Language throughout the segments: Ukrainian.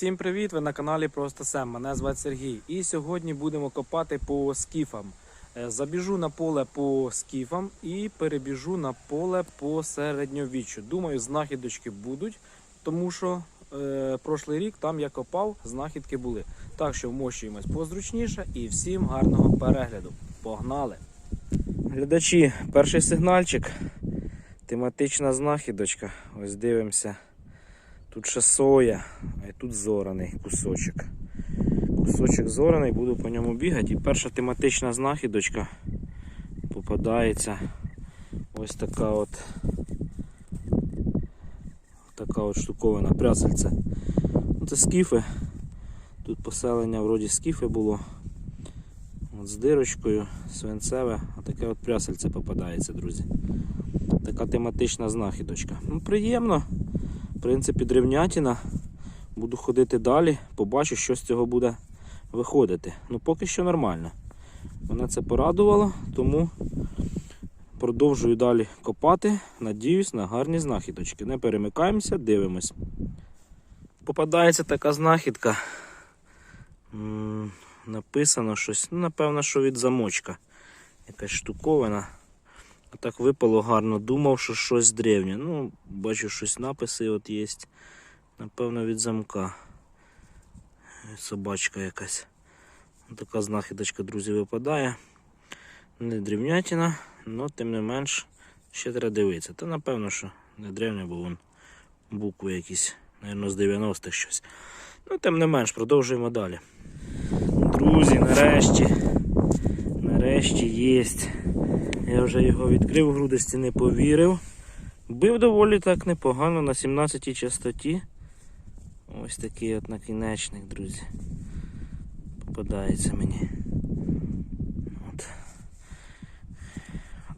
Всім привіт! Ви на каналі Просто Сем. Мене звати Сергій. І сьогодні будемо копати по скіфам. Е, Забіжу на поле по скіфам і перебіжу на поле по середньовіччю. Думаю, знахідочки будуть, тому що е, прошлий рік там я копав, знахідки були. Так що вмощуємось позручніше і всім гарного перегляду. Погнали! Глядачі, перший сигнальчик. Тематична знахідочка. Ось дивимося. Тут ще соя, а тут зораний кусочок. Кусочок зораний, буду по ньому бігати. І перша тематична знахідочка попадається. Ось така от така от штуковина, прясельце. Ну, Це скіфи. Тут поселення вроді скіфи було. От з дирочкою, свинцеве, а таке от прясельце попадається, друзі. Така тематична знахідочка. Ну, приємно. В принципі, древнятіна. Буду ходити далі, побачу, що з цього буде виходити. Ну, поки що нормально. Мене це порадувало, тому продовжую далі копати. Надіюсь на гарні знахідочки. Не перемикаємося, дивимось. Попадається така знахідка. Написано щось. Ну, напевно, що від замочка. Якась штуковина. А так випало гарно. Думав, що щось древнє. Ну, бачу, щось написи от є. Напевно, від замка. Собачка якась. Така знахідочка, друзі, випадає. Не древнятина, але тим не менш ще треба дивитися. Та напевно, що не древня, бо вон букви якісь, мабуть, з 90-х щось. Ну, тим не менш, продовжуємо далі. Друзі, нарешті. Нарешті єсть. Я вже його відкрив, в грудості не повірив. Бив доволі так непогано на 17 частоті. Ось такий от накінечник, друзі. Попадається мені. От.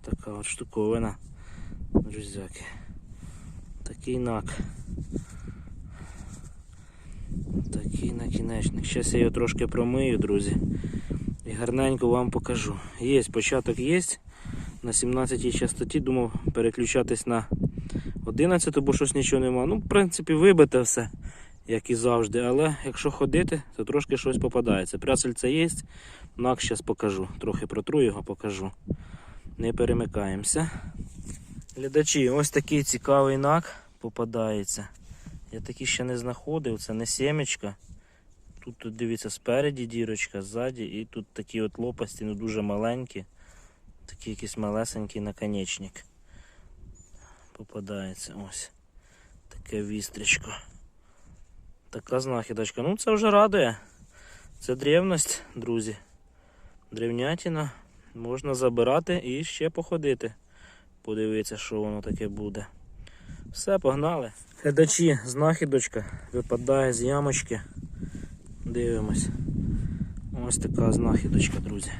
Така от штуковина. Друзяки. Такий нак. Такий накінечник. Зараз я його трошки промию, друзі. І гарненько вам покажу. Є, початок є. На 17 частоті думав переключатись на 11, бо щось нічого нема. Ну, в принципі, вибите все, як і завжди. Але якщо ходити, то трошки щось попадається. Прясельце є, нак зараз покажу. Трохи протру його покажу. Не перемикаємося. Глядачі, ось такий цікавий нак попадається. Я такий ще не знаходив, це не сімечка. Тут, тут дивіться, спереді дірочка, ззаді, і тут такі от лопасті, ну дуже маленькі. Такий якийсь малесенький наконечник. Попадається ось. Таке вістрічко. Така знахідочка. Ну це вже радує. Це древність, друзі. Древнятіна. Можна забирати і ще походити. Подивитися, що воно таке буде. Все, погнали. Глядачі, знахідочка випадає з ямочки. Дивимось. Ось така знахідочка, друзі.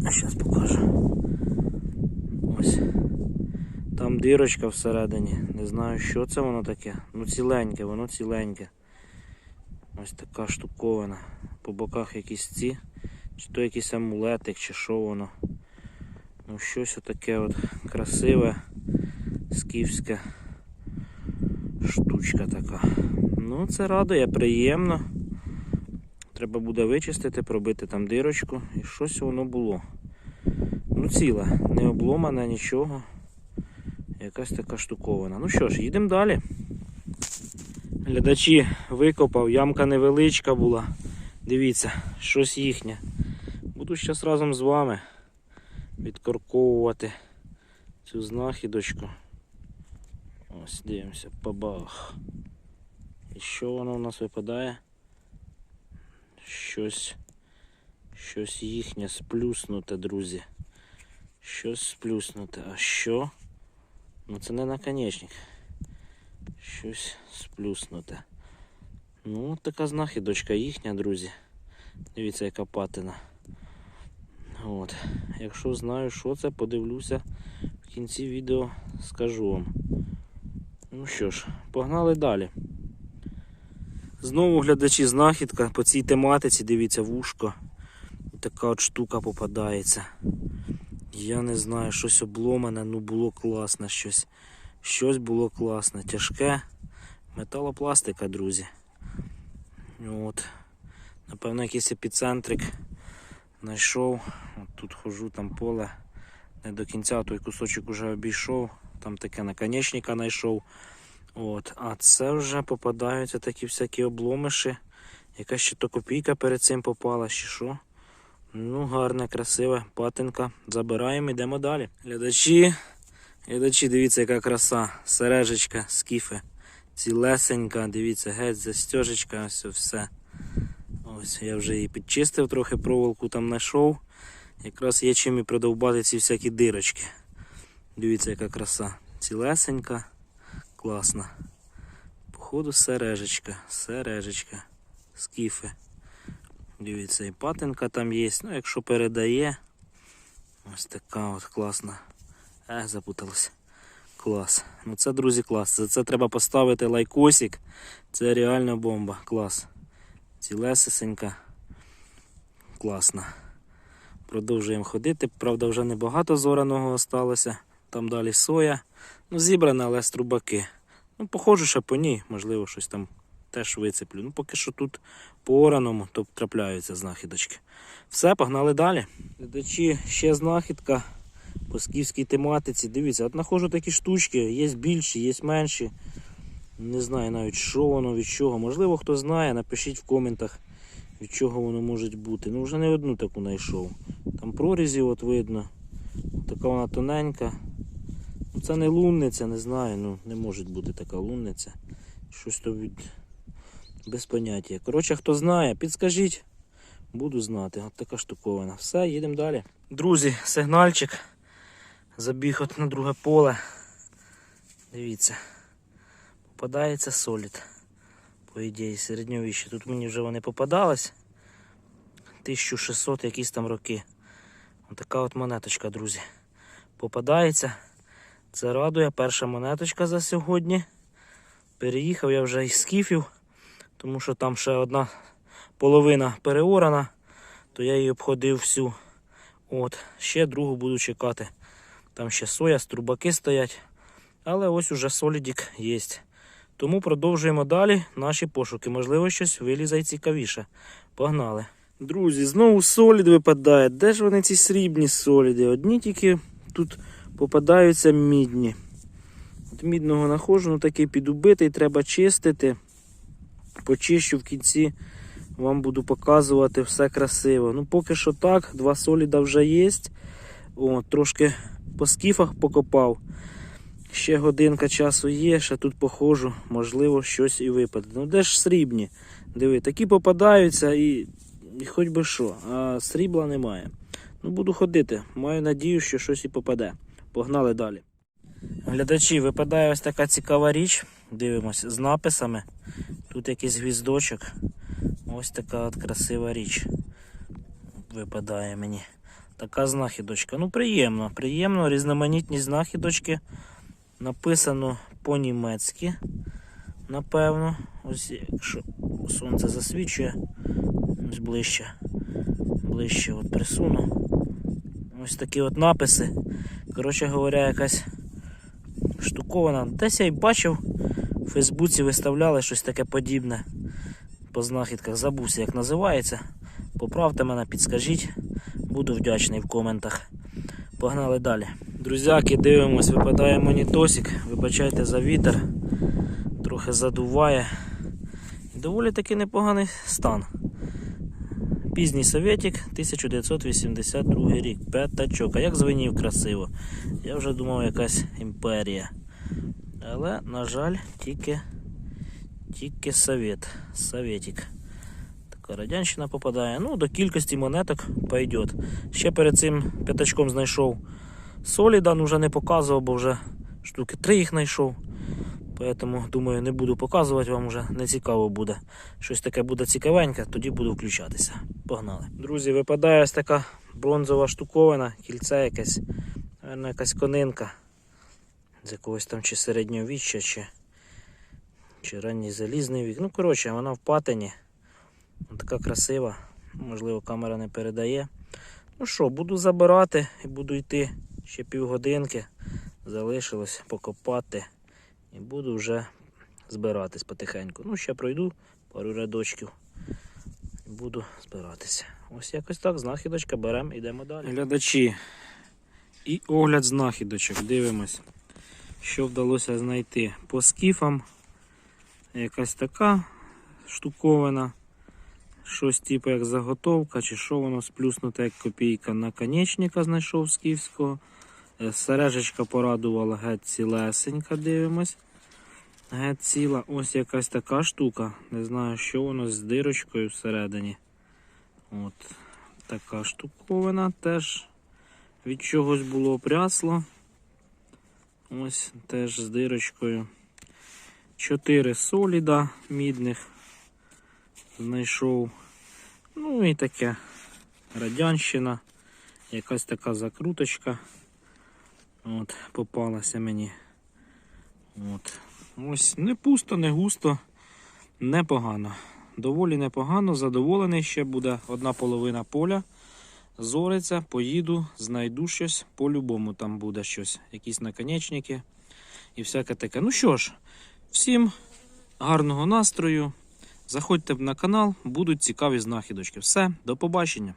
Зараз покажу. Ось. Там дирочка всередині. Не знаю, що це воно таке. Ну ціленьке, воно ціленьке. Ось така штуковина. По боках якісь ці. Чи то якийсь амулетик, чи що воно. Ну щось отаке от красиве, скіфське штучка така. Ну, це радує, приємно. Треба буде вичистити, пробити там дирочку і щось воно було. Ну, ціле, не обломане нічого. Якась така штуковина. Ну що ж, їдемо далі. Глядачі викопав, ямка невеличка була. Дивіться, щось їхнє. Буду зараз разом з вами відкорковувати цю знахідочку. Ось, дивимося, бабах. І що воно у нас випадає? Щось. Щось їхнє сплюснуте, друзі. Щось сплюснуте. А що? Ну це не наконечник. Щось сплюснуте. Ну, така знахідочка їхня, друзі. Дивіться, яка патина. От. Якщо знаю, що це, подивлюся в кінці відео, скажу вам. Ну що ж, погнали далі. Знову глядачі знахідка по цій тематиці, дивіться, вушко. Така от штука попадається. Я не знаю, щось обломане, ну було класне щось. Щось було класне, тяжке. Металопластика, друзі. От. Напевно, якийсь епіцентрик знайшов. От тут хожу, там поле. Не до кінця той кусочок уже обійшов. Там таке наконечника знайшов. От. А це вже попадаються такі всякі обломиші. Якась ще то копійка перед цим попала, чи що. Ну, гарна, красива патинка. Забираємо, йдемо далі. Глядачі, глядачі, дивіться, яка краса. Сережечка, скіфи. Цілесенька, дивіться, геть, застежечка, ось все. Ось я вже її підчистив, трохи проволоку там знайшов. Якраз є чим і продовбати ці всякі дирочки. Дивіться, яка краса. Цілесенька, класна. Походу сережечка, сережечка, скіфи. Дивіться, і патинка там є. Ну, якщо передає. Ось така от класна. Ех, запуталась. Клас. Ну це, друзі, клас. За це треба поставити лайкосик. Це реально бомба. Клас. Цілесесенька. Класна. Продовжуємо ходити. Правда, вже небагато зораного осталося. Там далі соя. Ну, зібрана, але струбаки. Ну, походжу ще по ній, можливо, щось там теж вицеплю. Ну, поки що тут по ораному, то трапляються знахідочки. Все, погнали далі. Глядачі, ще знахідка по скіфській тематиці. Дивіться, от знаходжу такі штучки, є більші, є менші. Не знаю навіть, що воно, від чого. Можливо, хто знає, напишіть в коментах, від чого воно може бути. Ну, вже не одну таку знайшов. Там прорізі от видно. Така вона тоненька. Ну, це не лунниця, не знаю. Ну, не може бути така лунниця. Щось то від... без поняття. Коротше, хто знає, підскажіть. Буду знати. От така штуковина. Все, їдемо далі. Друзі, сигнальчик. Забіг от на друге поле. Дивіться. Попадається солід. По ідеї, середньовіще. Тут мені вже вони попадались. 1600 якісь там роки. Отака от монеточка, друзі. Попадається. Це радує. Перша монеточка за сьогодні. Переїхав я вже із скіфів, тому що там ще одна половина переорана, то я її обходив всю. От, ще другу буду чекати. Там ще соя, струбаки стоять. Але ось уже солідік є. Тому продовжуємо далі наші пошуки. Можливо, щось вилізе й цікавіше. Погнали. Друзі, знову солід випадає. Де ж вони ці срібні соліди? Одні тільки тут попадаються мідні. От мідного находжу, ну такий підубитий, треба чистити. Почищу в кінці, вам буду показувати все красиво. Ну, поки що так, два соліда вже є. О, трошки по скіфах покопав. Ще годинка часу є, ще тут походжу, можливо, щось і випаде. Ну де ж срібні? Диви, такі попадаються і, і хоч би що, а срібла немає. Ну, буду ходити. Маю надію, що щось і попаде. Погнали далі. Глядачі, випадає ось така цікава річ. Дивимось з написами. Тут якийсь гвіздочок. Ось така от красива річ. Випадає мені. Така знахідочка. Ну, приємно, приємно, різноманітні знахідочки. Написано по-німецьки. Напевно. Ось якщо сонце засвічує, ось ближче. Ближче от присуну. Ось такі от написи. Коротше говоря, якась штукована. Десь я й бачив, в Фейсбуці виставляли щось таке подібне по знахідках. Забувся, як називається. Поправте мене, підскажіть. Буду вдячний в коментах. Погнали далі. Друзяки, дивимось, випадає монітосик. Вибачайте за вітер. Трохи задуває. Доволі таки непоганий стан. Пізній совєтік 1982 рік. П'ятачок. А як звенів красиво. Я вже думав якась імперія. Але, на жаль, тільки, тільки совєт. Совєтік. Така радянщина попадає. Ну, до кількості монеток пойдет. Ще перед цим п'ятачком знайшов соліда, ну вже не показував, бо вже штуки три їх знайшов. Поэтому, думаю, не буду показувати, вам вже не цікаво буде. Щось таке буде цікавеньке, тоді буду включатися. Погнали. Друзі, випадає ось така бронзова штуковина, кільце якесь, якась конинка. З якогось там чи середньовіччя, чи, чи ранній залізний вік. Ну, коротше, вона в патині. Така красива. Можливо, камера не передає. Ну що, буду забирати і буду йти ще півгодинки. Залишилось покопати. І буду вже збиратись потихеньку. Ну, ще пройду пару рядочків. Буду збиратися. Ось якось так, знахідочка, беремо, йдемо далі. Глядачі. І огляд знахідочок. Дивимось, що вдалося знайти. По скіфам якась така штуковина. Щось типу як заготовка, чи що воно сплюснуте як копійка наконечника знайшов скіфського. Е, Сережечка порадувала геть цілесенька, дивимось. Геть ціла. Ось якась така штука. Не знаю, що воно з дирочкою всередині. От така штуковина теж від чогось було прясло. Ось теж з дирочкою. Чотири соліда мідних знайшов. Ну і таке радянщина. Якась така закруточка. От, попалася мені. От. Ось не пусто, не густо, непогано. Доволі непогано, задоволений ще буде одна половина поля. Зориться, поїду, знайду щось, по-любому там буде щось, якісь наконечники і всяке таке. Ну що ж, всім гарного настрою. Заходьте на канал, будуть цікаві знахідочки. Все, до побачення.